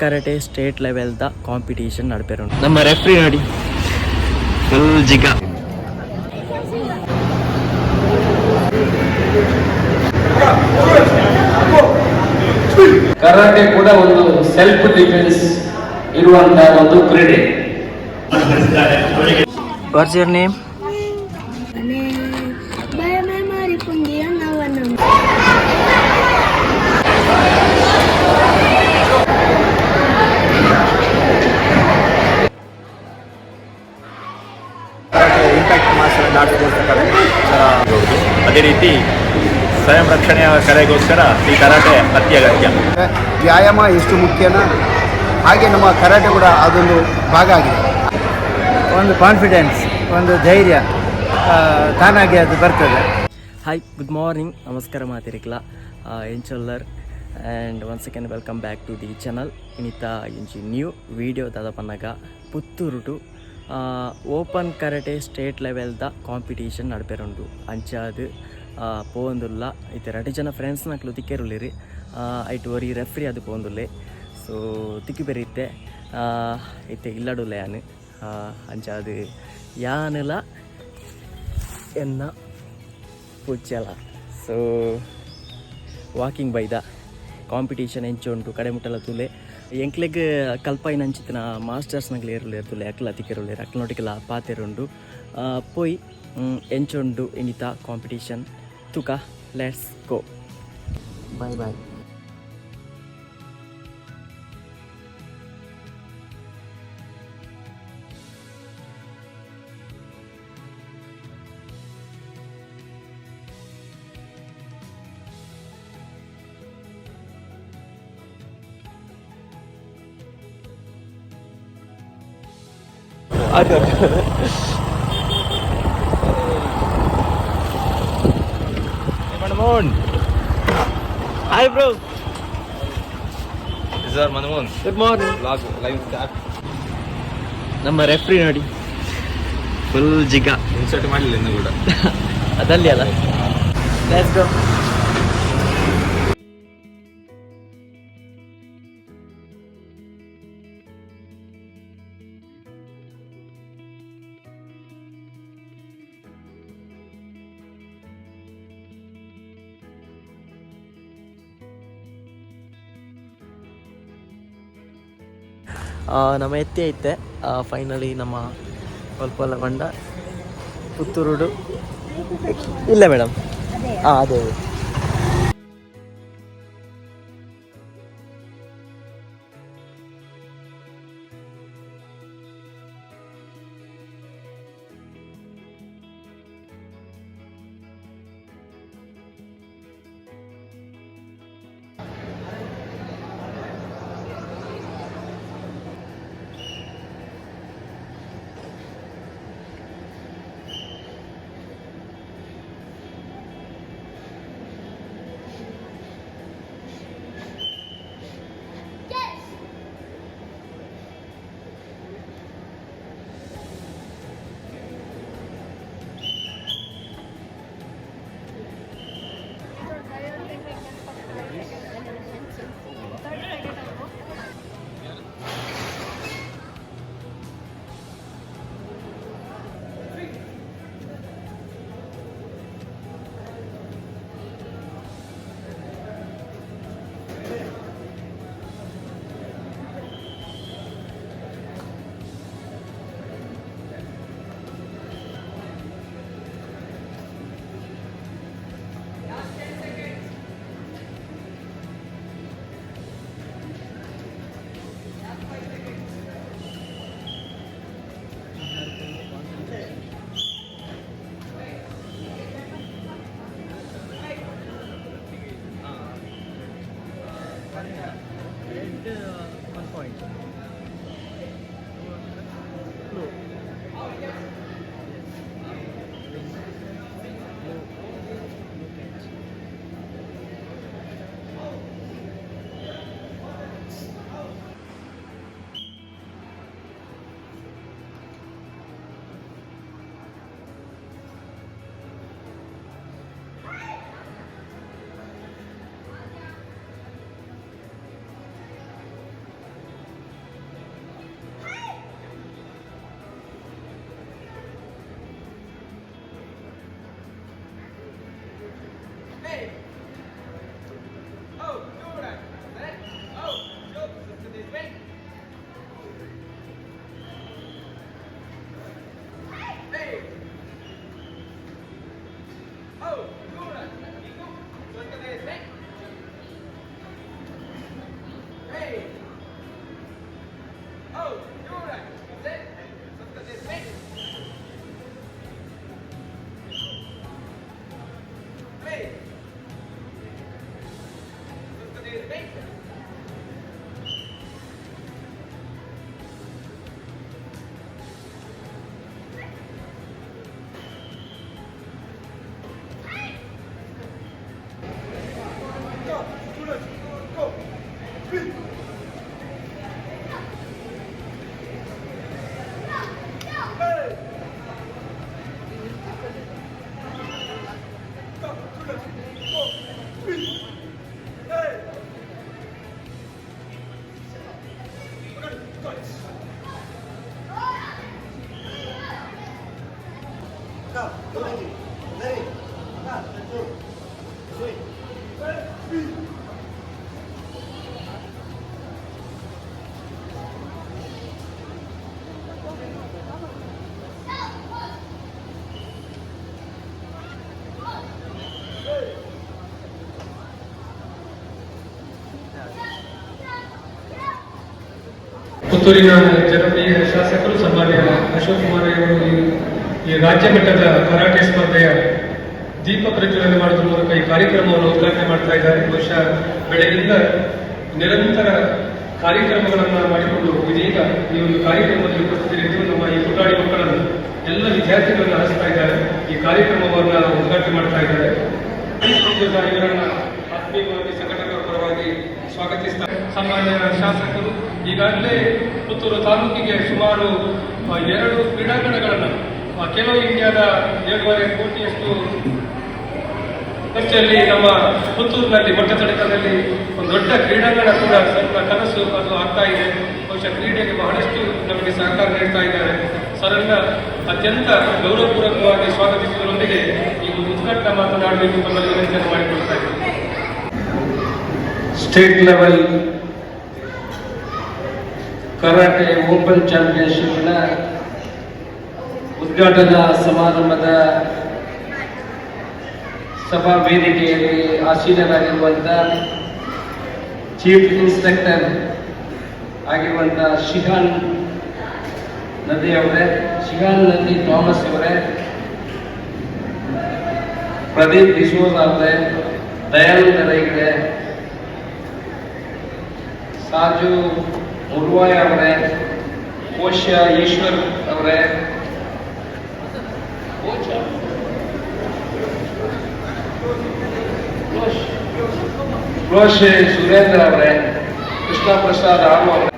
Karate state ಲೆವೆಲ್ದ competition ನಡಪೇರುಂಟು ನಮ್ಮ ರೆಫ್ರಿ ನೋಡಿ. ಫುಲ್ ಜಿಗ. ಕರಾಟೆ ಕೂಡ ಒಂದು ಸೆಲ್ಫ್ ಡಿಫೆನ್ಸ್ ಇರುವಂತಹ ಒಂದು ಕ್ರೀಡೆ. ವಾಟ್ಸ್ ಯುವರ್ ನೇಮ್ ಅದೇ ರೀತಿ ಸ್ವಯಂ ರಕ್ಷಣೆಯ ಕಲೆಗೋಸ್ಕರ ಈ ಕರಾಟೆ ಅತ್ಯಗತ್ಯ. ಅಗತ್ಯ ವ್ಯಾಯಾಮ ಎಷ್ಟು ಮುಖ್ಯನ? ಹಾಗೆ ನಮ್ಮ ಕರಾಟೆ ಕೂಡ ಅದೊಂದು ಭಾಗ ಆಗಿದೆ. ಒಂದು ಕಾನ್ಫಿಡೆನ್ಸ್ ಒಂದು ಧೈರ್ಯ ತಾನಾಗಿ ಅದು ಬರ್ತದೆ. ಹಾಯ್ ಗುಡ್ ಮಾರ್ನಿಂಗ್ ನಮಸ್ಕಾರ ಮಾತಿರಿಕ್ಲ. ಎಂಚೊಲ್ಲರ್ and once second welcome back to the channel ಇನಿತಾ ಇಂಚಿ ನ್ಯೂ ವಿಡಿಯೋ ದಾದ Pannaga Puttur to open karate state ಲೆವೆಲ್ದ competition ನಡಪೇರುಂಡು ಅಂಚಾದ್ ಪೋವೊಂದುಲ್ಲ ಇತ್ತೆ ರಟಿ ಜನ ಫ್ರೆಂಡ್ಸ್ ನಕ್ಲು ತಿಕ್ಕೇರುಲ್ಲಿರಿ ಐಟ್ ಒರಿ ರೆಫ್ರಿ ಅದು ಪೋವೊಂದುಲ್ಲೆ. ಸೊ ತಿಕ್ಕಿ ಬೆರೀತೆ. ಇತ್ತೆ ಇಲ್ಲಡುಲ್ಲ ಯಾನ್ ಅಂಚಾದ್ ಯಾನ್ಲ ಎನ್ನ ಪುಚ್ಚಲ ಸೊ ವಾಕಿಂಗ್ ಬೈದ. ಕಾಂಪಿಟೇಷನ್ ಎಂಚ ಉಂಟು ಕಡೆ ಮುಟ್ಟಲ ತುಲೆ. ಎಂಕ್ಲೆಗ್ ಕಲ್ಪಾಯಿನ ಅಂಚಿತ್ತಿನ ಮಾಸ್ಟರ್ಸ್ನಾಗ್ಲಿ ಲೇರ್ತು ಲೇಕಲ್ ಅಕ್ಲ ತಿಕ್ಕೆರುಲೇರು ಅಕ್ಲನೊಟ್ಟಿಗೆಲ್ಲ ಪಾತೆರುಂಡು ಪೊಯ್ ಎಂಚೊಂಡು ಎಣಿತ competition ತುಕ let's go bye bye Manmohan. Hi bro sir Manmohan good morning vlog live start ನಮ್ಮ ರೆಫ್ರಿ ನೋಡಿ. ಫುಲ್ ಜಿಗ. ಇನ್ಸರ್ಟ್ ಮಾಡಲಿಲ್ಲ ಇನ್ನು ಕೂಡ. ಅದಲ್ಲಿ ಅಲ್ಲ ಲೆಟ್ಸ್ ಗೋ ನಮ್ಮ ಎತ್ತಿ ಐತೆ ಫೈನಲಿ ನಮ್ಮ ಸ್ವಲ್ಪ ಎಲ್ಲ ಬಂಡ ಪುತ್ತೂರುಡು. ಇಲ್ಲ ಮೇಡಮ್. ಹಾಂ ಅದೇ. ಪುತ್ತೂರಿನ ಜನಪ್ರಿಯ ಶಾಸಕರು ಸನ್ಮಾನ್ಯ ಅಶೋಕ್ ಕುಮಾರ್ ಅವರು ಈ- ರಾಜ್ಯ ಮಟ್ಟದ ಕರಾಟೆ ಸ್ಪರ್ಧೆಯ ದೀಪ ಪ್ರಜ್ವಲನೆ ಮಾಡೋದ್ರ ಮೂಲಕ ಈ ಕಾರ್ಯಕ್ರಮವನ್ನು ಉದ್ಘಾಟನೆ ಮಾಡ್ತಾ ಇದ್ದಾರೆ. ಬಹುಶಃ ಬೆಳಗಿಂದ ನಿರಂತರ ಕಾರ್ಯಕ್ರಮಗಳನ್ನು ಮಾಡಿಕೊಂಡು ಇದೀಗ ಈ ಒಂದು ಕಾರ್ಯಕ್ರಮದಲ್ಲಿ ಉಪಸ್ಥಿತರಿದ್ದು ನಮ್ಮ ಈ ಪುಟಾಣಿ ಮಕ್ಕಳನ್ನು ಎಲ್ಲ ವಿದ್ಯಾರ್ಥಿಗಳನ್ನು ಹರಿಸ್ತಾ ಇದ್ದಾರೆ. ಈ ಕಾರ್ಯಕ್ರಮವನ್ನು ಉದ್ಘಾಟನೆ ಮಾಡ್ತಾ ಇದ್ದಾರೆ. ಇವರನ್ನ ಆತ್ಮೀಯವಾಗಿ ಸಂಘಟಕರ ಪರವಾಗಿ ಸ್ವಾಗತಿಸ್ತಾರೆ ಸಾಮಾನ್ಯ ಶಾಸಕರು ಈಗಾಗಲೇ ಪುತ್ತೂರು ತಾಲೂಕಿಗೆ ಸುಮಾರು ಎರಡು ಕ್ರೀಡಾಂಗಣಗಳನ್ನು ಕೆಲವು ಇಂಡಿಯಾದ ಏಳುವರೆ ಕೋಟಿಯಷ್ಟು ಖರ್ಚಲ್ಲಿ ನಮ್ಮ ಪುತ್ತೂರಿನಲ್ಲಿ ಮೊಟ್ಟತಡಕದಲ್ಲಿ ಒಂದು ದೊಡ್ಡ ಕ್ರೀಡಾಂಗಣ ಕೂಡ ಸ್ವಲ್ಪ ಕನಸು ಅದು ಆಗ್ತಾ ಇದೆ. ಬಹುಶಃ ಕ್ರೀಡೆಗೆ ಬಹಳಷ್ಟು ನಮಗೆ ಸಹಕಾರ ನೀಡ್ತಾ ಇದ್ದಾರೆ. ಸರನ್ನ ಅತ್ಯಂತ ಗೌರವಪೂರ್ವಕವಾಗಿ ಸ್ವಾಗತಿಸುವುದರೊಂದಿಗೆ ಈ ಒಂದು ಉದ್ಘಾಟನಾ ಮಾತನಾಡಬೇಕು ತಮ್ಮಲ್ಲಿ ವಿನಂತಿಯನ್ನು ಮಾಡಿಕೊಳ್ತಾ ಇದ್ದೀನಿ. ಸ್ಟೇಟ್ ಲೆವೆಲ್ ಕರಾಟೆ ಓಪನ್ ಚಾಂಪಿಯನ್ಶಿಪ್ನ ಉದ್ಘಾಟನಾ ಸಮಾರಂಭದ ಸಭಾ ವೇದಿಕೆಯಲ್ಲಿ ಆಸೀನರಾಗಿರುವಂಥ ಚೀಫ್ ಇನ್ಸ್ಪೆಕ್ಟರ್ ಆಗಿರುವಂಥ ಶಿಹಾನ್ ನದಿ ಅವರೇ, ಶಿಹಾನ್ ನದಿ ಥಾಮಸ್ ಅವರೇ ಪ್ರದೀಪ್ ಡಿಸೋಜ್ ಅವರೇ, ದಯಾನಂದ ರೈಗಡೆ ಸಾಜು ಮುರ್ವಾಯ್ ಅವರೇ ಕೋಶ ಈಶ್ವರ್ ಅವರೇ. ಕೋಶ್ ಸುರೇಂದ್ರ ಅವರೇ ಕೃಷ್ಣ ಪ್ರಸಾದ್ ರಾಮ್ ಅವರೇ.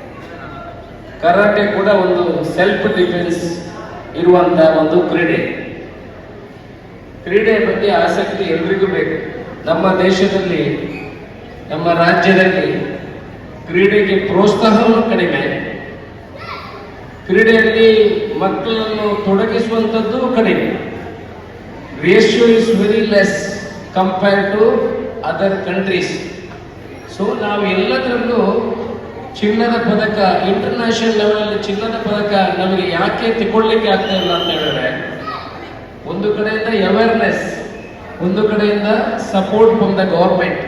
ಕರಾಟೆ ಕೂಡ ಒಂದು ಸೆಲ್ಫ್ ಡಿಫೆನ್ಸ್ ಇರುವಂತಹ ಒಂದು ಕ್ರೀಡೆ. ಕ್ರೀಡೆ ಬಗ್ಗೆ ಆಸಕ್ತಿ ಎಲ್ರಿಗೂ ಬೇಕು. ನಮ್ಮ ದೇಶದಲ್ಲಿ, ನಮ್ಮ ರಾಜ್ಯದಲ್ಲಿ ಕ್ರೀಡೆಗೆ ಪ್ರೋತ್ಸಾಹವೂ ಕಡಿಮೆ. ಕ್ರೀಡೆಯಲ್ಲಿ ಮಕ್ಕಳನ್ನು ತೊಡಗಿಸುವಂಥದ್ದು ಕಡಿಮೆ. Ratio is very less compare to other countries so ನಾವು ಎಲ್ಲದರಲ್ಲೂ ಚಿನ್ನದ ಪದಕ ಇಂಟರ್ನ್ಯಾಷನಲ್ ಲೆವೆಲಲ್ಲಿ ಚಿನ್ನದ ಪದಕ ನಮಗೆ ಯಾಕೆ ತಗೊಳ್ಳಿಕ್ಕೆ ಆಗ್ತಾ ಇಲ್ಲ ಅಂತ ಹೇಳಿದ್ರೆ, ಒಂದು ಕಡೆಯಿಂದ ಅವೇರ್ನೆಸ್ ಒಂದು ಕಡೆಯಿಂದ ಸಪೋರ್ಟ್ ಫ್ರಮ್ ದ ಗವರ್ಮೆಂಟ್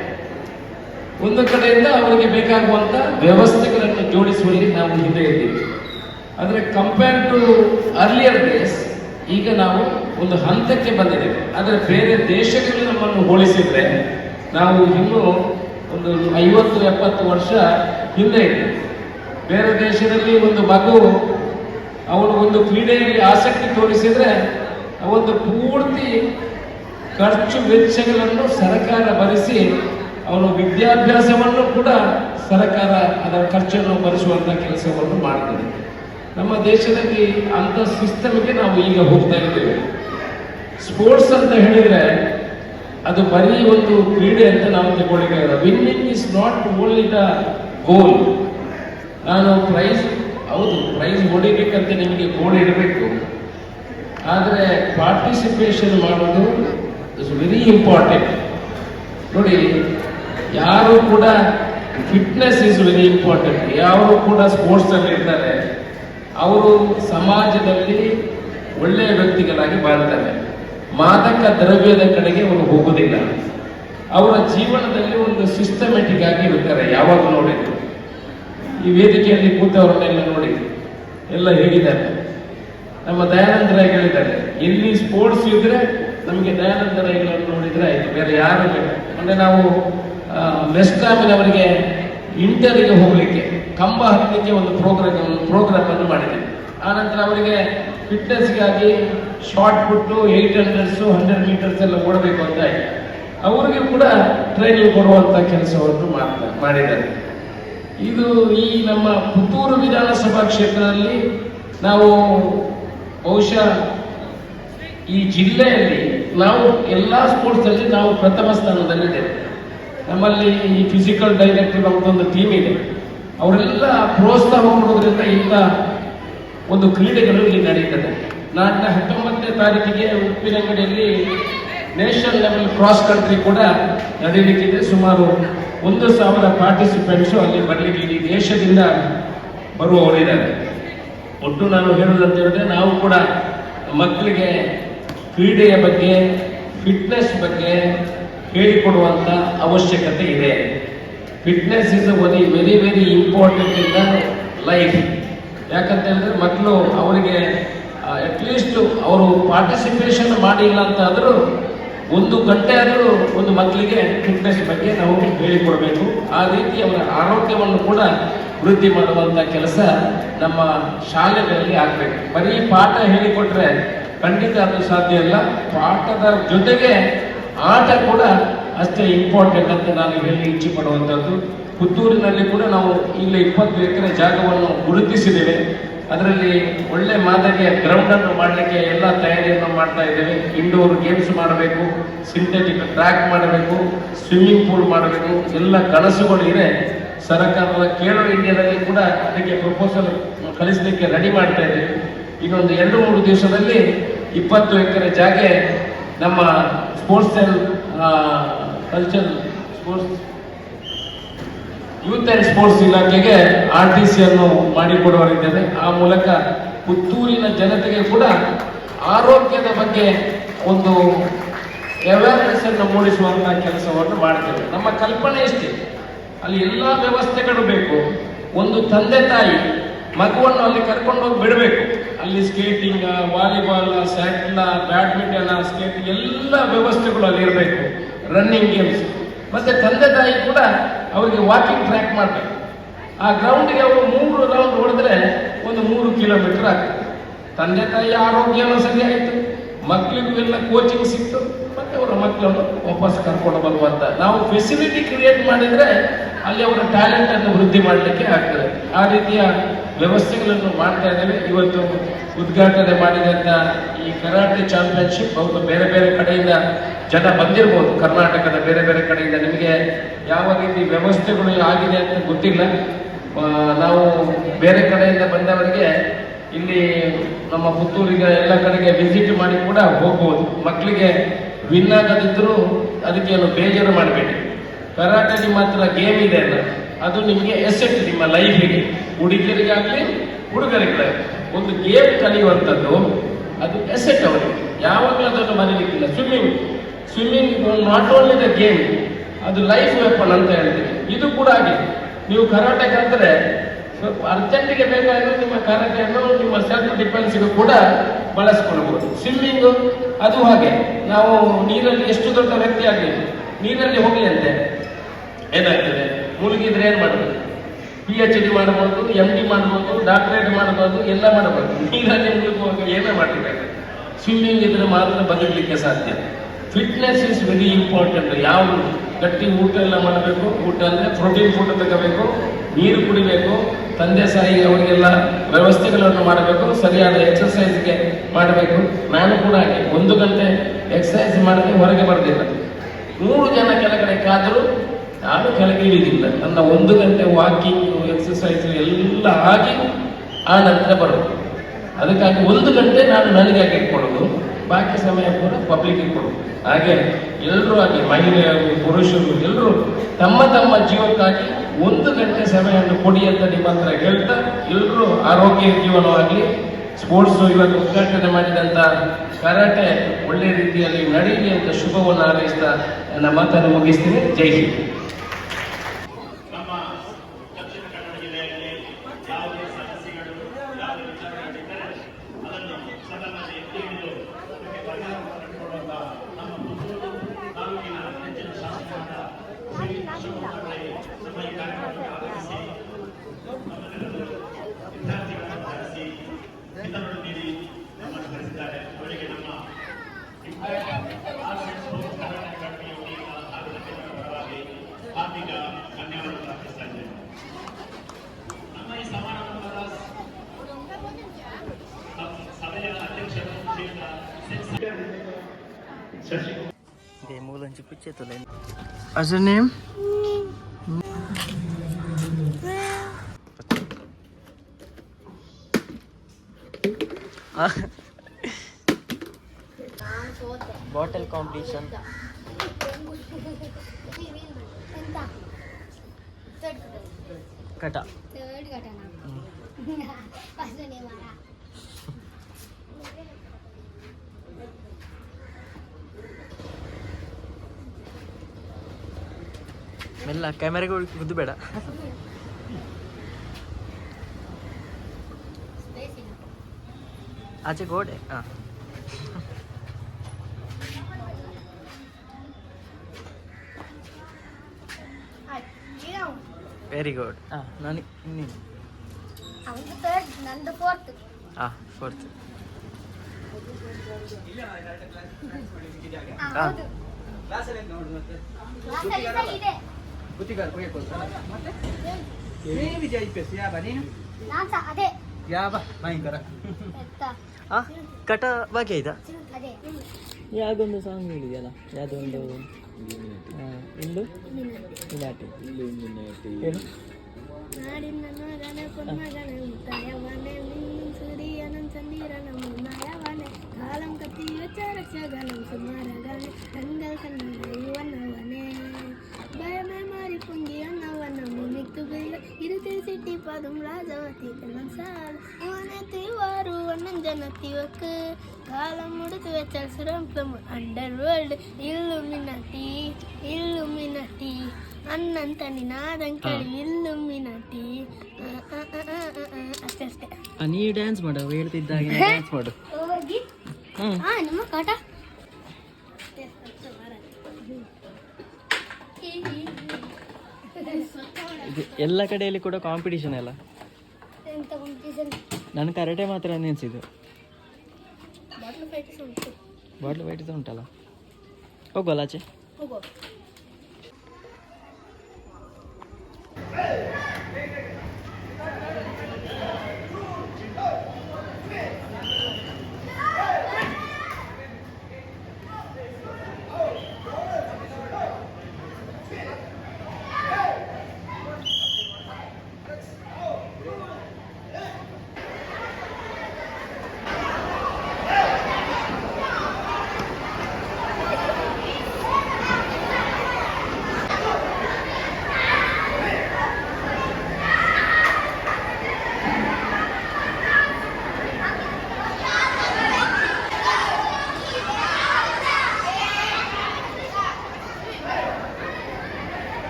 ಒಂದು ಕಡೆಯಿಂದ ಅವರಿಗೆ ಬೇಕಾಗುವಂತ ವ್ಯವಸ್ಥೆಗಳನ್ನು ಜೋಡಿಸುವಲ್ಲಿ ನಾವು ಹಿಂದೆ ಇದ್ದೀವಿ. ಆದರೆ ಕಂಪೇರ್ ಟು ಅರ್ಲಿಯರ್ ಡೇಸ್ ಈಗ ನಾವು ಒಂದು ಹಂತಕ್ಕೆ ಬಂದಿದ್ದೇವೆ. ಆದರೆ ಬೇರೆ ದೇಶಗಳು ನಮ್ಮನ್ನು ಹೋಲಿಸಿದ್ರೆ ನಾವು ಇನ್ನೂ ಒಂದು ಐವತ್ತು, ಎಪ್ಪತ್ತು ವರ್ಷ ಹಿಂದೆ ಇದೆ ಬೇರೆ ದೇಶದಲ್ಲಿ ಒಂದು ಮಗು ಅವನು ಒಂದು ಕ್ರೀಡೆಯಲ್ಲಿ ಆಸಕ್ತಿ ತೋರಿಸಿದ್ರೆ ಒಂದು ಪೂರ್ತಿ ಖರ್ಚು ವೆಚ್ಚಗಳನ್ನು ಸರ್ಕಾರ ಭರಿಸಿ ಅವನು ವಿದ್ಯಾಭ್ಯಾಸವನ್ನು ಕೂಡ ಸರ್ಕಾರ ಅದರ ಖರ್ಚನ್ನು ಭರಿಸುವಂತ ಕೆಲಸವನ್ನು ಮಾಡ್ತದೆ. ನಮ್ಮ ದೇಶದಲ್ಲಿ ಅಂತ ಸಿಸ್ಟಮ್ಗೆ ನಾವು ಈಗ ಹೋಗ್ತಾ ಇದ್ದೇವೆ. ಸ್ಪೋರ್ಟ್ಸ್ ಅಂತ ಹೇಳಿದ್ರೆ ಅದು ಬರೀ ಒಂದು ಕ್ರೀಡೆ ಅಂತ ನಾವು ತಗೊಳ್ಳಿಕ್ಕಾಗಲ್ಲ winning is not only the goal ನಾನು ಪ್ರೈಸ್ ಹೌದು ಪ್ರೈಸ್ ಹೊಡಿಬೇಕಂತ ನಿಮಗೆ ಗೋಲ್ ಇಡಬೇಕು. ಆದರೆ ಪಾರ್ಟಿಸಿಪೇಷನ್ ಮಾಡೋದು ಇಸ್ ವೆರಿ ಇಂಪಾರ್ಟೆಂಟ್ ನೋಡಿ ಯಾರು ಕೂಡ ಫಿಟ್ನೆಸ್ ಇಸ್ ವೆರಿ ಇಂಪಾರ್ಟೆಂಟ್ ಯಾರು ಕೂಡ ಸ್ಪೋರ್ಟ್ಸ್ ಅಲ್ಲಿ ಇರ್ತಾರೆ. ಅವರು ಸಮಾಜದಲ್ಲಿ ಒಳ್ಳೆಯ ವ್ಯಕ್ತಿಗಳಾಗಿ ಬಾಳ್ತಾರೆ. ಮಾದಕ ದ್ರವ್ಯದ ಕಡೆಗೆ ಅವರು ಹೋಗುವುದಿಲ್ಲ. ಅವರ ಜೀವನದಲ್ಲಿ ಒಂದು ಸಿಸ್ಟಮೆಟಿಕ್ ಆಗಿ ಇರ್ತಾರೆ. ಯಾವಾಗ ನೋಡಿದ್ರು. ಈ ವೇದಿಕೆಯಲ್ಲಿ ಕೂತವರನ್ನೆಲ್ಲ ನೋಡಿ. ಎಲ್ಲ ಹೇಗಿದ್ದಾರೆ? ನಮ್ಮ ದಯಾನಂದ ರಾಯ್ ಹೇಳಿದ್ದಾರೆ, ಎಲ್ಲಿ ಸ್ಪೋರ್ಟ್ಸ್ ಇದ್ರೆ ನಮಗೆ ದಯಾನಂದ ರಾಯ್ಗಳನ್ನು ನೋಡಿದ್ರೆ ಆಯ್ತು. ಬೇರೆ ಯಾರು ಬೇಡ ಅಂದ್ರೆ ನಾವು ಮೆಸ್ಕಾಮಿನವರಿಗೆ ಇಂಟರ್ವ್ಯೂಗೆ ಹೋಗಲಿಕ್ಕೆ, ಕಂಬ ಹತ್ತಲಿಕ್ಕೆ ಒಂದು ಪ್ರೋಗ್ರಾಮ್ ಪ್ರೋಗ್ರಾಮ್ ಅನ್ನು ಮಾಡಿದ್ದೀವಿ ಆನಂತರ ಅವರಿಗೆ ಫಿಟ್ನೆಸ್ಗಾಗಿ shot put eight hundreds hundred metres ಎಲ್ಲ ಓಡಬೇಕು ಅಂತ ಅವರಿಗೆ ಕೂಡ ಟ್ರೈನಿಂಗ್ ಕೊಡುವಂಥ ಕೆಲಸವನ್ನು ಮಾಡ್ತಾರೆ ಮಾಡಿದ್ದಾರೆ. ಇದು ಈ ನಮ್ಮ ಪುತ್ತೂರು ವಿಧಾನಸಭಾ ಕ್ಷೇತ್ರದಲ್ಲಿ ನಾವು ಬಹುಶಃ ಈ ಜಿಲ್ಲೆಯಲ್ಲಿ ನಾವು ಎಲ್ಲ ಸ್ಪೋರ್ಟ್ಸಲ್ಲಿ ನಾವು ಪ್ರಥಮ ಸ್ಥಾನದಲ್ಲಿದ್ದೇವೆ. ನಮ್ಮಲ್ಲಿ ಈ ಫಿಸಿಕಲ್ ಡೈರೆಕ್ಟರ್ ಒಂದು ಟೀಮ್ ಇದೆ. ಅವರೆಲ್ಲ ಪ್ರೋತ್ಸಾಹ ಕೊಡೋದ್ರಿಂದ ಇಂಥ ಒಂದು ಕ್ರೀಡೆಗಳು ಇಲ್ಲಿ ನಡೀತದೆ ನಾಡಿನ ಹತ್ತೊಂಬತ್ತನೇ ತಾರೀಕಿಗೆ ಉಪ್ಪಿನಂಗಡಿಯಲ್ಲಿ ನ್ಯಾಷನಲ್ ಲೆವೆಲ್ ಕ್ರಾಸ್ ಕಂಟ್ರಿ ಕೂಡ ನಡೆಯಲಿಕ್ಕಿದೆ. ಸುಮಾರು ಒಂದು ಸಾವಿರ ಪಾರ್ಟಿಸಿಪೆಂಟ್ಸು ಅಲ್ಲಿ ಬರಲಿಕ್ಕೆ ಇಡೀ ದೇಶದಿಂದ ಬರುವವರಿದ್ದಾರೆ. ಒಟ್ಟು ನಾನು ಹೇಳೋದಂತ ಹೇಳಿದ್ರೆ ನಾವು ಕೂಡ ಮಕ್ಕಳಿಗೆ ಕ್ರೀಡೆಯ ಬಗ್ಗೆ ಫಿಟ್ನೆಸ್ ಬಗ್ಗೆ ಹೇಳಿಕೊಡುವಂತ ಅವಶ್ಯಕತೆ ಇದೆ. Fitness is very very very important in the life ಯಾಕಂತ ಹೇಳಿದ್ರೆ ಮಕ್ಕಳು ಅವರಿಗೆ ಅಟ್ಲೀಸ್ಟ್ ಅವರು ಪಾರ್ಟಿಸಿಪೇಷನ್ ಮಾಡಿಲ್ಲ ಅಂತ ಆದರೂ ಒಂದು ಗಂಟೆ ಆದರೂ ಒಂದು ಮಕ್ಕಳಿಗೆ ಫಿಟ್ನೆಸ್ ಬಗ್ಗೆ ನಾವು ಹೇಳಿಕೊಡಬೇಕು. ಆ ರೀತಿ ಅವರ ಆರೋಗ್ಯವನ್ನು ಕೂಡ ವೃದ್ಧಿ ಮಾಡುವಂಥ ಕೆಲಸ ನಮ್ಮ ಶಾಲೆಗಳಲ್ಲಿ ಆಗಬೇಕು. ಬರೀ ಪಾಠ ಹೇಳಿಕೊಟ್ರೆ ಖಂಡಿತ ಅದು ಸಾಧ್ಯ ಇಲ್ಲ. ಪಾಠದ ಜೊತೆಗೆ ಆಟ ಕೂಡ ಅಷ್ಟೇ ಇಂಪಾರ್ಟೆಂಟ್ ಅಂತ ನಾನು ಹೇಳಿ ಇಚ್ಛೆ ಪಡುವಂಥದ್ದು. ಪುತ್ತೂರಿನಲ್ಲಿ ಕೂಡ ನಾವು ಇಲ್ಲಿ ಇಪ್ಪತ್ತು ಎಕರೆ ಜಾಗವನ್ನು ಗುರುತಿಸಿದ್ದೇವೆ. ಅದರಲ್ಲಿ ಒಳ್ಳೆ ಮಾದರಿಯ ಗ್ರೌಂಡ್ ಅನ್ನು ಮಾಡಲಿಕ್ಕೆ ಎಲ್ಲ ತಯಾರಿಯನ್ನು ಮಾಡ್ತಾ ಇದ್ದೇವೆ. ಇಂಡೋರ್ ಗೇಮ್ಸ್ ಮಾಡಬೇಕು ಸಿಂಥೆಟಿಕ್ ಟ್ರ್ಯಾಕ್ ಮಾಡಬೇಕು ಸ್ವಿಮ್ಮಿಂಗ್ ಪೂಲ್ ಮಾಡಬೇಕು, ಎಲ್ಲ ಕನಸುಗಳು ಇದೆ. ಸರ್ಕಾರದ ಕೇಳೋ ಇಂಡಿಯಾದಲ್ಲಿ ಕೂಡ ಅದಕ್ಕೆ ಪ್ರಪೋಸಲ್ ಕಳಿಸಲಿಕ್ಕೆ ರೆಡಿ ಮಾಡ್ತಾ ಇದ್ದೇವೆ. ಇನ್ನೊಂದು ಎರಡು ಮೂರು ದಿವಸದಲ್ಲಿ ಇಪ್ಪತ್ತು ಎಕರೆ ಜಾಗೆ ನಮ್ಮ sports cell culture sports youth and sports ಇಲಾಖೆಗೆ ಆರ್ ಟಿ ಸಿ ಅನ್ನು ಮಾಡಿಕೊಡುವರಿದ್ದೇವೆ ಆ ಮೂಲಕ ಪುತ್ತೂರಿನ ಜನತೆಗೆ ಕೂಡ ಆರೋಗ್ಯದ ಬಗ್ಗೆ ಒಂದು ಅವೇರ್ನೆಸ್ ಅನ್ನು ಮೂಡಿಸುವಂತಹ ಕೆಲಸವನ್ನು ಮಾಡ್ತೇವೆ. ನಮ್ಮ ಕಲ್ಪನೆ ಇಷ್ಟೇ ಅಲ್ಲಿ ಎಲ್ಲ ವ್ಯವಸ್ಥೆಗಳು ಬೇಕು. ಒಂದು ತಂದೆ ತಾಯಿ ಮಗುವನ್ನು ಅಲ್ಲಿ ಕರ್ಕೊಂಡು ಹೋಗಿ ಬಿಡಬೇಕು. ಅಲ್ಲಿ skating volleyball shuttle badminton skate ಎಲ್ಲ ವ್ಯವಸ್ಥೆಗಳು ಅಲ್ಲಿ ಇರಬೇಕು. ರನ್ನಿಂಗ್ ಗೇಮ್ಸ್ ಮತ್ತೆ ತಂದೆ ತಾಯಿ ಕೂಡ ಅವರಿಗೆ ವಾಕಿಂಗ್ ಟ್ರ್ಯಾಕ್ ಮಾಡಬೇಕು. ಆ ಗ್ರೌಂಡ್ಗೆ ಅವರು ಮೂರು ರೌಂಡ್ ಹೊಡೆದ್ರೆ ಒಂದು ಮೂರು ಕಿಲೋಮೀಟರ್ ಆಗ್ತದೆ. ತಂದೆ ತಾಯಿ ಆರೋಗ್ಯನೂ ಸರಿ ಆಯಿತು. ಮಕ್ಕಳಿಗೂ ಎಲ್ಲ ಕೋಚಿಂಗ್ ಸಿಕ್ತು. ಮತ್ತೆ ಅವರ ಮಕ್ಕಳನ್ನು ವಾಪಸ್ ಕರ್ಕೊಂಡು ಬರುವಂತ ನಾವು ಫೆಸಿಲಿಟಿ ಕ್ರಿಯೇಟ್ ಮಾಡಿದ್ರೆ ಅಲ್ಲಿ ಅವರ ಟ್ಯಾಲೆಂಟ್ ಅನ್ನು ವೃದ್ಧಿ ಮಾಡಲಿಕ್ಕೆ ಆಗ್ತದೆ. ಆ ರೀತಿಯ ವ್ಯವಸ್ಥೆಗಳನ್ನು ಮಾಡ್ತಾ ಇದ್ದೇವೆ. ಇವತ್ತು ಉದ್ಘಾಟನೆ ಮಾಡಿದಂತ ಈ ಕರಾಟೆ ಚಾಂಪಿಯನ್ಶಿಪ್ ಬಹುತ ಬೇರೆ ಬೇರೆ ಕಡೆಯಿಂದ ಜನ ಬಂದಿರ್ಬೋದು. ಕರ್ನಾಟಕದ ಬೇರೆ ಬೇರೆ ಕಡೆಯಿಂದ ನಿಮಗೆ ಯಾವ ರೀತಿ ವ್ಯವಸ್ಥೆಗಳು ಆಗಿದೆ ಅಂತ ಗೊತ್ತಿಲ್ಲ. ನಾವು ಬೇರೆ ಕಡೆಯಿಂದ ಬಂದವರಿಗೆ ಇಲ್ಲಿ ನಮ್ಮ ಪುತ್ತೂರಿಗೆ ಎಲ್ಲ ಕಡೆಗೆ ವಿಸಿಟ್ ಮಾಡಿ ಕೂಡ ಹೋಗ್ಬೋದು. ಮಕ್ಕಳಿಗೆ ವಿನ್ ಆಗದಿದ್ದರೂ ಏನು ಬೇಜಾರು ಮಾಡಬೇಡಿ. ಕರಾಟೆ ನಿಮ್ಮ ಹತ್ರ ಗೇಮ್ ಇದೆ ಅಲ್ಲ. ಅದು ನಿಮಗೆ ಎಸೆಟ್ ನಿಮ್ಮ ಲೈಫಿಗೆ ಹುಡುಗಿಯರಿಗಾಗಲಿ ಹುಡುಗರಿಗಾಗಲಿ ಒಂದು ಗೇಮ್ ಕಲಿಯುವಂಥದ್ದು, ಅದು ಎಸೆಟ್ ಅವರಿಗೆ. ಯಾವಾಗಲೂ ಅದನ್ನು ಮರೀಲಿಕ್ಕಿಲ್ಲ. Swimming swimming not only the game ಅದು ಲೈಫ್ ವೆಪನ್ ಅಂತ ಹೇಳ್ತೀವಿ. ಇದು ಕೂಡ ಹಾಗೆ. ನೀವು ಕರಾಟೆ ಕಲ್ತರೆ, ಸ್ವಲ್ಪ ಅರ್ಜೆಂಟಿಗೆ ಬೇಕಾದ್ರೆ ನಿಮ್ಮ ಕರಾಟೆಯನ್ನು ನಿಮ್ಮ ಸೆಲ್ಫ್ ಡಿಫೆನ್ಸ್ಗೂ ಕೂಡ ಬಳಸ್ಕೊಳ್ಬಹುದು ಸ್ವಿಮ್ಮಿಂಗು ಅದು ಹಾಗೆ. ನಾವು ನೀರಲ್ಲಿ ಎಷ್ಟು ದೊಡ್ಡ ವ್ಯಕ್ತಿ ಆಗಲಿ, ನೀರಲ್ಲಿ ಹೋಗಲಿ ಅಂತೆ. ಏನಾಗ್ತದೆ? ಮುಳುಗಿದ್ರೆ ಏನು ಮಾಡ್ಬೋದು ಪಿ ಎಚ್ ಡಿ ಮಾಡ್ಬೋದು ಎಂ ಡಿ ಮಾಡ್ಬೋದು ಡಾಕ್ಟರೇಟ್ ಮಾಡ್ಬೋದು, ಎಲ್ಲ ಮಾಡ್ಬೋದು. ನೀರಲ್ಲಿ ಮುಳುಗುವಾಗ ಏನೇ ಮಾಡಲಿಕ್ಕೆ ಸ್ವಿಮ್ಮಿಂಗ್ ಇದ್ರೆ ಮಾತ್ರ ಬದುಕಲಿಕ್ಕೆ ಸಾಧ್ಯ. ಫಿಟ್ನೆಸ್ ಇಸ್ ವೆರಿ ಇಂಪಾರ್ಟೆಂಟ್ ಯಾವ ಗಟ್ಟಿ ಊಟ ಎಲ್ಲ ಮಾಡಬೇಕು? ಊಟ ಅಂದರೆ ಪ್ರೋಟೀನ್ ಫುಡ್ ತಗೋಬೇಕು, ನೀರು ಕುಡಿಬೇಕು, ತಂದೆ ಸಾಯಿ ಅವರಿಗೆಲ್ಲ ವ್ಯವಸ್ಥೆಗಳನ್ನು ಮಾಡಬೇಕು, ಸರಿಯಾದ ಎಕ್ಸಸೈಸ್ಗೆ ಮಾಡಬೇಕು. ನಾನು ಕೂಡ ಹಾಗೆ. ಒಂದು ಗಂಟೆ ಎಕ್ಸಸೈಸ್ ಮಾಡದೆ ಹೊರಗೆ ಬರದಿಲ್ಲ ಮೂರು ಜನ ಕೆಳಗಡೆ ಕಾದರೂ ನಾನು ಕೆಳಗಿಳಿದಿಲ್ಲ ನನ್ನ ಒಂದು ಗಂಟೆ ವಾಕಿಂಗ್ ಎಕ್ಸಸೈಸ್ ಎಲ್ಲ ಆಗಿ ಆ ನಂತರ ಬರೋದು. ಅದಕ್ಕಾಗಿ ಒಂದು ಗಂಟೆ ನಾನು ನನಗಾಗಿ ಇಟ್ಕೊಳ್ಳೋದು. ಬಾಕಿ ಸಮಯ ಕೂಡ ಪಬ್ಲಿಕ್ ಕೊಡೋದು. ಹಾಗೆ ಎಲ್ಲರೂ ಆಗಿ ಮಹಿಳೆಯರು, ಪುರುಷರು ಎಲ್ಲರೂ ತಮ್ಮ ತಮ್ಮ ಜೀವಕ್ಕಾಗಿ ಒಂದು ಗಂಟೆ ಸಮಯವನ್ನು ಕೊಡಿ ಅಂತ ನಿಮ್ಮ ಹತ್ರ ಹೇಳ್ತಾ ಎಲ್ಲರೂ ಆರೋಗ್ಯ ಜೀವನವಾಗಲಿ ಸ್ಪೋರ್ಟ್ಸ್ ಇವತ್ತು ಉದ್ಘಾಟನೆ ಮಾಡಿದಂಥ ಕರಾಟೆ ಒಳ್ಳೆ ರೀತಿಯಲ್ಲಿ ನಡೀಲಿ ಅಂತ ಶುಭವನ್ನು ಹಾರೈಸ್ತಾ ನನ್ನ ಮಾತನ್ನು ಮುಗಿಸ್ತೀನಿ. ಜೈ ಹಿಂದ್. As a name? ಮೆಲ್ಲ ಕ್ಯಾಮೆರಾಗೆ ಗುದ್ದು ಬೇಡ ಆಚೆ ಗೋಡೆ ಹಾಂ. ವೆರಿ ಗುಡ್ ಹಾಂ ನೀನು ಥರ್ಡ್ ನಂದು ಫೋರ್ತ್ ಹಾಂ ಸಹ ಇದೆ ನಾನು ಯಾವ ಭಯಂಕರ ಆ ಹಾಂ ಕಟ ಬಾಕಿ ಆಯ್ತಾ ಯಾವುದೊಂದು ಸಾಂಗ್ ಹೇಳಿದೆಯಲ್ಲ ಯಾವುದೊಂದು ಇಂದು ಮಿನಾಟಿ ಏನು ராஜவதி கண்ணன் சார் அவனை தீவாரு வண்ணன் ஜனத்திவக்கு காலம் முடித்து வச்ச சிரம்பம் அண்டர் வேர்ல்டு இல்லுமினட்டி இல்லுமினட்டி ಅಣ್ಣಂತ ನಿನಾದಂ ಕೇಳಿ ಇಲ್ಲುಮಿನಟಿ ಅಷ್ಟೇ ಅಷ್ಟೇ ನೀ ಡ್ಯಾನ್ಸ್ ಮಾಡು ಅವ ಹೇಳ್ತಿದ್ದಾಗ ಡ್ಯಾನ್ಸ್ ಮಾಡು ಹೋಗಿ ಹ್ಞೂ ಹಾ ನಿಮ್ಮ ಕಾಟ ಎಲ್ಲ ಕಡೆಯಲ್ಲಿ ಕೂಡ ಕಾಂಪಿಟಿಷನ್ ಎಂತ competition? ನನ್ನ ಕರೆಟೆ ಮಾತ್ರ ನೆನೆಸಿದ್ದು Bottle fight ಸ ಉಂಟು. ಬಾಟ್ಲು ವೈಟ್ ಉಂಟಲ್ಲ? ಹೋಗೋಲ್ಲ ಆಚೆ ಹೋಗೋ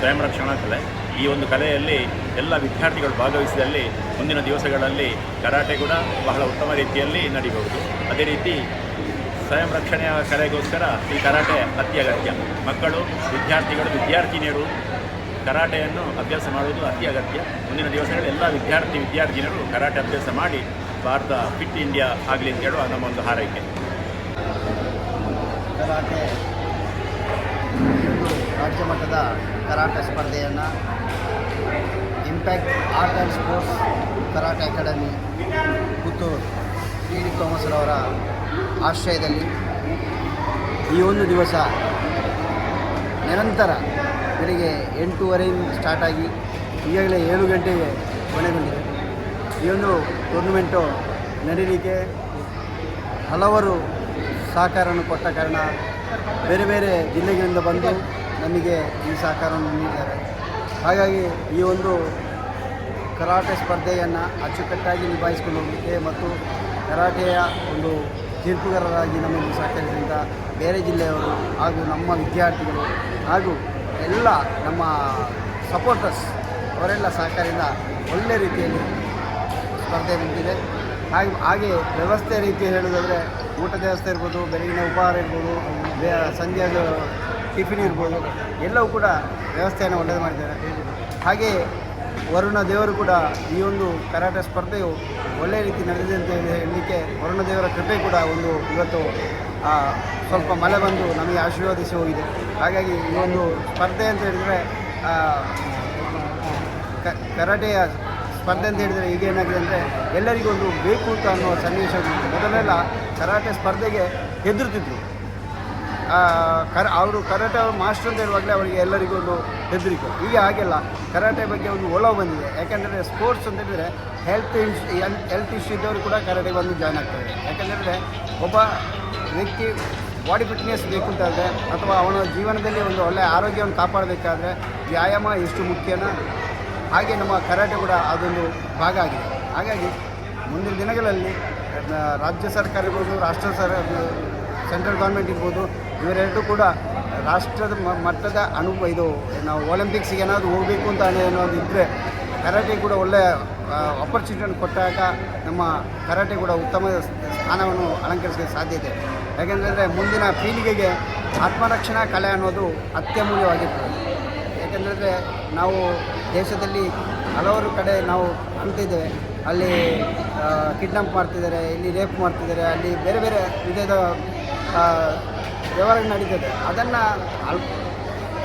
ಸ್ವಯಂ ರಕ್ಷಣಾ ಕಲೆ. ಈ ಒಂದು ಕಲೆಯಲ್ಲಿ ಎಲ್ಲ ವಿದ್ಯಾರ್ಥಿಗಳು ಭಾಗವಹಿಸಿದಲ್ಲಿ ಮುಂದಿನ ದಿವಸಗಳಲ್ಲಿ ಕರಾಟೆ ಕೂಡ ಬಹಳ ಉತ್ತಮ ರೀತಿಯಲ್ಲಿ ನಡೀಬಹುದು. ಅದೇ ರೀತಿ ಸ್ವಯಂ ರಕ್ಷಣೆಯ ಕಲೆಗೋಸ್ಕರ ಈ ಕರಾಟೆ ಅತ್ಯಗತ್ಯ ಮಕ್ಕಳು, ವಿದ್ಯಾರ್ಥಿಗಳು, ವಿದ್ಯಾರ್ಥಿನಿಯರು ಕರಾಟೆಯನ್ನು ಅಭ್ಯಾಸ ಮಾಡುವುದು ಅತಿ ಅಗತ್ಯ. ಮುಂದಿನ ದಿವಸಗಳಲ್ಲಿ ಎಲ್ಲ ವಿದ್ಯಾರ್ಥಿ, ವಿದ್ಯಾರ್ಥಿನಿಯರು ಕರಾಟೆ ಅಭ್ಯಾಸ ಮಾಡಿ ಭಾರತ ಫಿಟ್ ಇಂಡಿಯಾ ಆಗಲಿ ಅಂತ ಹೇಳುವ ನಮ್ಮ ಒಂದು ಹಾರೈಕೆ. ಕರಾಟೆ ರಾಜ್ಯ ಮಟ್ಟದ ಕರಾಟೆ ಸ್ಪರ್ಧೆಯನ್ನು impact art and sports karate academy Puttur T D ತೋಮಸ್ರವರ ಆಶ್ರಯದಲ್ಲಿ ಈ ಒಂದು ದಿವಸ ನಿರಂತರ ಬೆಳಿಗ್ಗೆ ಎಂಟೂವರೆಯಿಂದ ಸ್ಟಾರ್ಟ್ ಆಗಿ ಈಗಾಗಲೇ ಏಳು ಗಂಟೆಗೆ ಕೊನೆಗೊಂಡಿದೆ. ಈ ಒಂದು ಟೂರ್ನಮೆಂಟು ನಡೀಲಿಕ್ಕೆ ಹಲವರು ಸಹಕಾರವನ್ನು ಕೊಟ್ಟ ಕಾರಣ ಬೇರೆ ಬೇರೆ ಜಿಲ್ಲೆಗಳಿಂದ ಬಂದು ನಮಗೆ ಈ ಸಹಕಾರವನ್ನು ನೀಡಿದ್ದಾರೆ. ಹಾಗಾಗಿ ಈ ಒಂದು ಕರಾಟೆ ಸ್ಪರ್ಧೆಯನ್ನು ಅಚ್ಚುಕಟ್ಟಾಗಿ ನಿಭಾಯಿಸಿಕೊಂಡು ಹೋಗಲಿಕ್ಕೆ ಮತ್ತು ಕರಾಟೆಯ ಒಂದು ತೀರ್ಪುಗಾರರಾಗಿ ನಮಗೆ ಸಹಕರಿಸಿದ ಬೇರೆ ಜಿಲ್ಲೆಯವರು ಹಾಗೂ ನಮ್ಮ ವಿದ್ಯಾರ್ಥಿಗಳು ಹಾಗೂ ಎಲ್ಲ ನಮ್ಮ ಸಪೋರ್ಟರ್ಸ್ ಅವರೆಲ್ಲ ಸಹಕಾರದಿಂದ ಒಳ್ಳೆ ರೀತಿಯಲ್ಲಿ ಸ್ಪರ್ಧೆ ಮುಗಿದಿದೆ ಹಾಗೆ ಹಾಗೆ ವ್ಯವಸ್ಥೆ ರೀತಿ ಹೇಳೋದಾದರೆ ಊಟದ ವ್ಯವಸ್ಥೆ ಇರ್ಬೋದು, ಬೆಳಗಿನ ಉಪಹಾರ ಇರ್ಬೋದು, ಸಂಜೆ ಟಿಫಿನ್ ಇರ್ಬೋದು, ಎಲ್ಲವೂ ಕೂಡ ವ್ಯವಸ್ಥೆಯನ್ನು ಒಳ್ಳೇದು ಮಾಡಿದ್ದಾರೆ ಹಾಗೆ ವರುಣ ದೇವರು ಕೂಡ ಈ ಒಂದು ಕರಾಟೆ ಸ್ಪರ್ಧೆಯು ಒಳ್ಳೆಯ ರೀತಿ ನಡೆದಿದೆ ಅಂತ ಹೇಳಿ ಹೇಳಲಿಕ್ಕೆ ವರುಣ ದೇವರ ಕೃಪೆ ಕೂಡ ಒಂದು ಇವತ್ತು ಸ್ವಲ್ಪ ಮಳೆ ಬಂದು ನಮಗೆ ಆಶೀರ್ವಾದಿಸಿ ಹೋಗಿದೆ ಹಾಗಾಗಿ ಈ ಒಂದು ಸ್ಪರ್ಧೆ ಅಂತ ಹೇಳಿದರೆ ಕರಾಟೆಯ ಸ್ಪರ್ಧೆ ಅಂತ ಹೇಳಿದರೆ ಈಗ ಏನಾಗಿದೆ ಅಂದರೆ ಎಲ್ಲರಿಗೂ ಒಂದು ಬೇಕು ಅಂತ ಅನ್ನೋ ಸನ್ನಿವೇಶ. ಮೊದಲೆಲ್ಲ ಕರಾಟೆ ಸ್ಪರ್ಧೆಗೆ ಹೆದರ್ತಿದ್ರು ಕರ, ಅವರು ಕರಾಟೆ ಮಾಸ್ಟರ್ ಅಂತ ಹೇಳುವಾಗಲೇ ಅವರಿಗೆ ಎಲ್ಲರಿಗೂ ಒಂದು ಹೆದರಿಕೆ ಈಗ ಹಾಗೆಲ್ಲ ಕರಾಟೆ ಬಗ್ಗೆ ಒಂದು ಒಲವು ಬಂದಿದೆ. ಯಾಕೆಂದರೆ ಸ್ಪೋರ್ಟ್ಸ್ ಅಂತ ಹೇಳಿದರೆ ಹೆಲ್ತ್ ಇನ್ಸ್ ಹೆಲ್ತ್ ಇಶ್ಯೂ ಇದ್ದವರು ಕೂಡ ಕರಾಟೆಗೆ ಬಂದು ಜಾಯ್ನ್ ಆಗ್ತಾರೆ. ಯಾಕೆಂದರೆ ಒಬ್ಬ ವ್ಯಕ್ತಿ ಬಾಡಿ ಫಿಟ್ನೆಸ್ ಬೇಕು ಅಂತಾದರೆ ಅಥವಾ ಅವನ ಜೀವನದಲ್ಲಿ ಒಂದು ಒಳ್ಳೆಯ ಆರೋಗ್ಯವನ್ನು ಕಾಪಾಡಬೇಕಾದ್ರೆ ವ್ಯಾಯಾಮ ಎಷ್ಟು ಮುಖ್ಯನ ಹಾಗೆ ನಮ್ಮ ಕರಾಟೆ ಕೂಡ ಅದೊಂದು ಭಾಗ ಆಗಿದೆ. ಹಾಗಾಗಿ ಮುಂದಿನ ದಿನಗಳಲ್ಲಿ ರಾಜ್ಯ ಸರ್ಕಾರ ಇರ್ಬೋದು ರಾಷ್ಟ್ರ ಸರ್ ಸೆಂಟ್ರಲ್ ಗೌರ್ಮೆಂಟ್ ಇರ್ಬೋದು ಇವರೆರಡೂ ಕೂಡ ರಾಷ್ಟ್ರದ ಮಟ್ಟದ ಅನುಭವ ಇದು ನಾವು ಒಲಿಂಪಿಕ್ಸ್ಗೆ ಏನಾದರೂ ಹೋಗಬೇಕು ಅಂತ ಅನ್ನೋದು ಇದ್ದರೆ ಕರಾಟೆ ಕೂಡ ಒಳ್ಳೆಯ ಆಪರ್ಚುನಿಟಿಯನ್ನು ಕೊಟ್ಟಾಗ ನಮ್ಮ ಕರಾಟೆ ಕೂಡ ಉತ್ತಮ ಸ್ಥಾನವನ್ನು ಅಲಂಕರಿಸಲಿಕ್ಕೆ ಸಾಧ್ಯತೆ ಯಾಕೆಂದರೆ ಮುಂದಿನ ಪೀಳಿಗೆಗೆ ಆತ್ಮರಕ್ಷಣಾ ಕಲೆ ಅನ್ನೋದು ಅತ್ಯಮೂಲ್ಯವಾಗಿರ್ತದೆ. ಯಾಕೆಂದರೆ ನಾವು ದೇಶದಲ್ಲಿ ಹಲವಾರು ಕಡೆ ನಾವು ಕಾಣ್ತಿದ್ದೇವೆ. ಅಲ್ಲಿ ಕಿಡ್ನಾಪ್ ಮಾಡ್ತಿದ್ದಾರೆ, ಇಲ್ಲಿ ರೇಪ್ ಮಾಡ್ತಿದ್ದಾರೆ, ಅಲ್ಲಿ ಬೇರೆ ಬೇರೆ ವಿಧದ ವ್ಯವಹಾರ ನಡೀತದೆ. ಅದನ್ನು ಅಲ್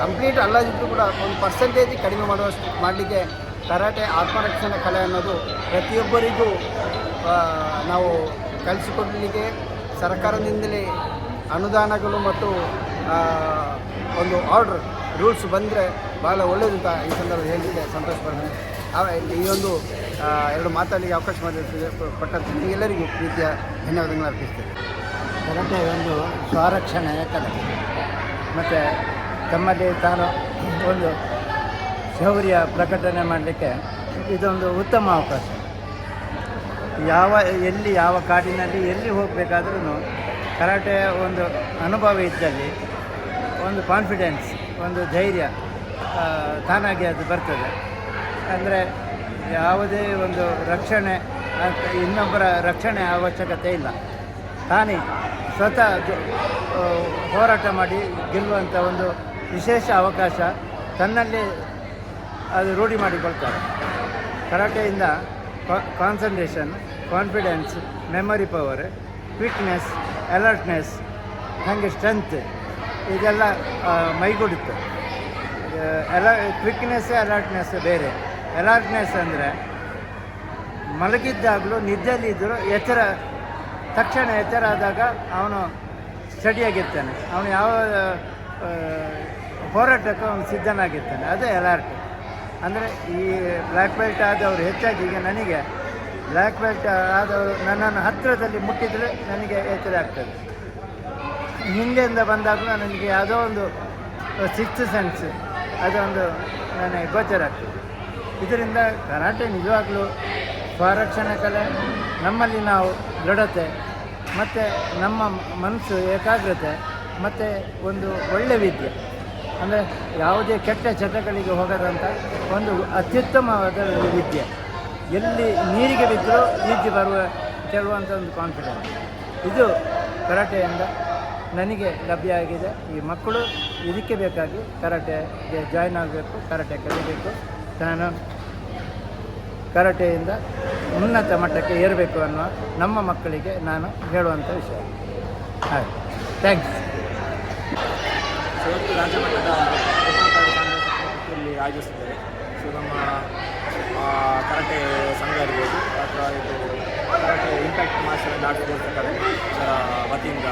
ಕಂಪ್ಲೀಟ್ ಅಲ್ಲದಿದ್ದರೂ ಕೂಡ ಒಂದು ಪರ್ಸೆಂಟೇಜ್ ಕಡಿಮೆ ಮಾಡುವಷ್ಟು ಮಾಡಲಿಕ್ಕೆ ಕರಾಟೆ ಆತ್ಮರಕ್ಷಣೆ ಕಲೆ ಅನ್ನೋದು ಪ್ರತಿಯೊಬ್ಬರಿಗೂ ನಾವು ಕಲಿಸಿಕೊಡಲಿಕ್ಕೆ ಸರ್ಕಾರದಿಂದಲೇ ಅನುದಾನಗಳು ಮತ್ತು ಒಂದು ಆರ್ಡ್ರ್ ರೂಲ್ಸ್ ಬಂದರೆ ಭಾಳ ಒಳ್ಳೆಯದು ಅಂತ ಈ ಸಂದರ್ಭದಲ್ಲಿ ಹೇಳಿದ್ದೆ ಸಂತೋಷ ಪಡ್ತೀನಿ. ಈ ಒಂದು ಎರಡು ಮಾತಾಡಲಿಕ್ಕೆ ಅವಕಾಶ ಮಾಡಿ ಕೊಟ್ಟಂತ ಎಲ್ಲರಿಗೂ ಪ್ರೀತಿಯ ಧನ್ಯವಾದಗಳನ್ನು ಅರ್ಪಿಸ್ತೇನೆ. ಕರಾಟೆ ಒಂದು ಸ್ವರಕ್ಷಣೆಯ ಕಲೆ. ಮತ್ತು ತಮ್ಮಲ್ಲಿ ತಾನು ಒಂದು ಶೌರ್ಯ ಪ್ರಕಟಣೆ ಮಾಡಲಿಕ್ಕೆ ಇದೊಂದು ಉತ್ತಮ ಅವಕಾಶ. ಯಾವ, ಎಲ್ಲಿ, ಯಾವ ಕಾಡಿನಲ್ಲಿ ಎಲ್ಲಿ ಹೋಗಬೇಕಾದ್ರೂ ಕರಾಟೆಯ ಒಂದು ಅನುಭವ ಇದ್ದಲ್ಲಿ ಒಂದು ಕಾನ್ಫಿಡೆನ್ಸ್ ಒಂದು ಧೈರ್ಯ ತಾನಾಗಿ ಅದು ಬರ್ತದೆ. ಅಂದರೆ ಯಾವುದೇ ಒಂದು ರಕ್ಷಣೆ ಇನ್ನೊಬ್ಬರ ರಕ್ಷಣೆ ಅವಶ್ಯಕತೆ ಇಲ್ಲ. ತಾನೇ ಸ್ವತಃ ಹೋರಾಟ ಮಾಡಿ ಗೆಲ್ಲುವಂಥ ಒಂದು ವಿಶೇಷ ಅವಕಾಶ ತನ್ನಲ್ಲಿ ಅದು ರೂಢಿ ಮಾಡಿಕೊಳ್ತಾರೆ. ಕರಾಟೆಯಿಂದ concentration confidence memory power quickness alertness ಹಾಗೆ ಸ್ಟ್ರೆಂತ್ ಇದೆಲ್ಲ ಮೈಗೂಡಿತ್ತು. ಅಲ ಕ್ವಿಕ್ನೆಸ್ ಅಲರ್ಟ್ನೆಸ್ ಬೇರೆ. ಅಲರ್ಟ್ನೆಸ್ ಅಂದರೆ ಮಲಗಿದ್ದಾಗಲೂ ನಿದ್ದೆಯಲ್ಲಿ ಇದ್ದರೂ ಎಚ್ಚರ ತಕ್ಷಣ ಎಚ್ಚರ ಆದಾಗ ಅವನು ಸ್ಟಡಿಯಾಗಿರ್ತಾನೆ ಅವನು ಯಾವ ಹೋರಾಟಕ್ಕೂ ಅವನು ಸಿದ್ಧನಾಗಿರ್ತಾನೆ. ಅದೇ ಅಲರ್ಟ್ ಅಂದರೆ ಈ ಬ್ಲ್ಯಾಕ್ ಬೆಲ್ಟ್ ಆದವರು ಹೆಚ್ಚಾಗಿ, ಈಗ ನನಗೆ ಬ್ಲ್ಯಾಕ್ ಬೆಲ್ಟ್ ಆದವರು ನನ್ನನ್ನು ಹತ್ತಿರದಲ್ಲಿ ಮುಟ್ಟಿದರೆ ನನಗೆ ಎಚ್ಚರ ಆಗ್ತದೆ. ಹಿಂದೆಯಿಂದ ಬಂದಾಗಲೂ ನನಗೆ ಯಾವುದೋ ಒಂದು ಸಿಕ್ಸ್ ಸೆನ್ಸ್ ಅದೊಂದು ನನಗೆ ಗೋಚರ ಆಗ್ತದೆ. ಇದರಿಂದ ಕರಾಟೆ ನಿಜವಾಗಲೂ ಸ್ವರಕ್ಷಣೆ ಕಲೆ, ನಮ್ಮಲ್ಲಿ ನಾವು ದೃಢತೆ ಮತ್ತು ನಮ್ಮ ಮನಸ್ಸು ಏಕಾಗ್ರತೆ, ಮತ್ತು ಒಂದು ಒಳ್ಳೆಯ ವಿದ್ಯೆ. ಅಂದರೆ ಯಾವುದೇ ಕೆಟ್ಟ ಚಟಗಳಿಗೆ ಹೋಗದಂಥ ಒಂದು ಅತ್ಯುತ್ತಮವಾದ ವಿದ್ಯೆ. ಎಲ್ಲಿ ನೀರಿಗೆ ಬಿದ್ದರೂ ಈಜು ಬರುವ ಹೇಳುವಂಥ ಒಂದು ಕಾನ್ಫಿಡೆನ್ಸ್ ಇದು ಕರಾಟೆಯಿಂದ ನನಗೆ ಲಭ್ಯ ಆಗಿದೆ. ಈ ಮಕ್ಕಳು ಇದಕ್ಕೆ ಬೇಕಾಗಿ ಕರಾಟೆಗೆ ಜಾಯ್ನ್ ಆಗಬೇಕು, ಕರಾಟೆ ಕಲಿಬೇಕು. ನಾನು ಕರಾಟೆಯಿಂದ ಉನ್ನತ ಮಟ್ಟಕ್ಕೆ ಏರಬೇಕು ಅನ್ನುವ ನಮ್ಮ ಮಕ್ಕಳಿಗೆ ನಾನು ಹೇಳುವಂಥ ವಿಷಯ. ಹಾಗೆ. ಥ್ಯಾಂಕ್ಸ್ ಇವತ್ತು ರಾಜ್ಯ ಮಟ್ಟದ ಕಾಂಗ್ರೆಸ್ ಆಯೋಜಿಸಿದ್ದಾರೆ ಸೊ ನಮ್ಮ ಕರಾಟೆ ಸಂಘ ಇರ್ಬೋದು, ಅಥವಾ karate impact master and art ಇದರ ವತಿಯಿಂದ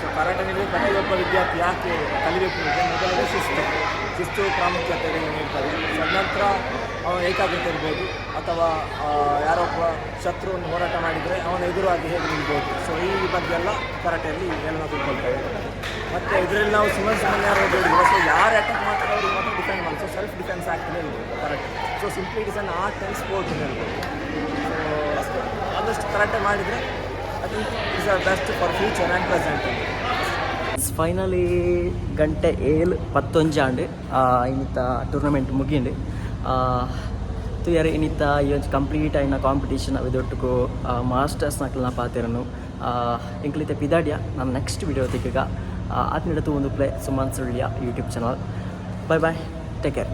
ಸೊ ಕರಾಟೆನಲ್ಲಿ ಪ್ರತಿಯೊಬ್ಬ ವಿದ್ಯಾರ್ಥಿ ಯಾಕೆ ಕಲಿಬೇಕು ಅಂದರೆ ಮೊದಲನೇ ಶಿಸ್ತು. ಶಿಸ್ತು ಪ್ರಾಮುಖ್ಯತೆ ನೀಡ್ತಾರೆ ನಂತರ ಅವನ ಏಕಾಗ್ರತೆ ಇರ್ಬೋದು. ಅಥವಾ ಯಾರೊಬ್ಬ ಶತ್ರುವನ್ನು ಹೋರಾಟ ಮಾಡಿದರೆ ಅವನ ಎದುರಾಗಿ ಹೇಗೆ ನಿಲ್ಬೋದು. ಸೊ ಈ ಬಗ್ಗೆ ಎಲ್ಲ ಕರಾಟೆಯಲ್ಲಿ ಎಲ್ಲ ತಿಳ್ಕೊಳ್ತೇವೆ ಮತ್ತು ಇದರಲ್ಲಿ ನಾವು ಸುಮ್ಮನೆ ಸುಮ್ಮನೆ ಯಾರು ಸೊ ಯಾರು ಅಟ್ಯಾಕ್ ಮಾಡ್ತಾರೆ ಅವ್ರಿಗೆ ಮಾತ್ರ ಡಿಫೆಂಡ್ ಮಾಡಿ ಸೊ ಸೆಲ್ಫ್ ಡಿಫೆನ್ಸ್ ಆ್ಯಕ್ಟ್ ಹೇಳ್ಬೋದು karate. So simply it is an art and sport ಹೇಳ್ಬೋದು ಸೊ ಆದಷ್ಟು ಕರಾಟೆ ಮಾಡಿದರೆ ಅದು is a best for future and present finally ಗಂಟೆ ಏಳು ಪತ್ತೊಂಜಾಂಡು ಇಂಥ ಟೂರ್ನಮೆಂಟ್ ಮುಗಿಂಡು ತುಯರ್ ಇನ್ನಿತ್ತ ಈ ಒಂದು ಕಂಪ್ಲೀಟ್ ಆಯ್ನ ಕಾಂಪಿಟೇಷನ್ மாஸ்டர்ஸ் ಮಾಸ್ಟರ್ಸ್ ನಕಲ್ನ ಪಾತಿರನು பிதாடியா ಪಿದಾಡ್ಯ ನಾನು ನೆಕ್ಸ್ಟ್ ವಿಡಿಯೋ ತೆಗೆಗ ಆತ್ನಿಡತು ಒಂದು play Suman Sullia YouTube channel bye bye take care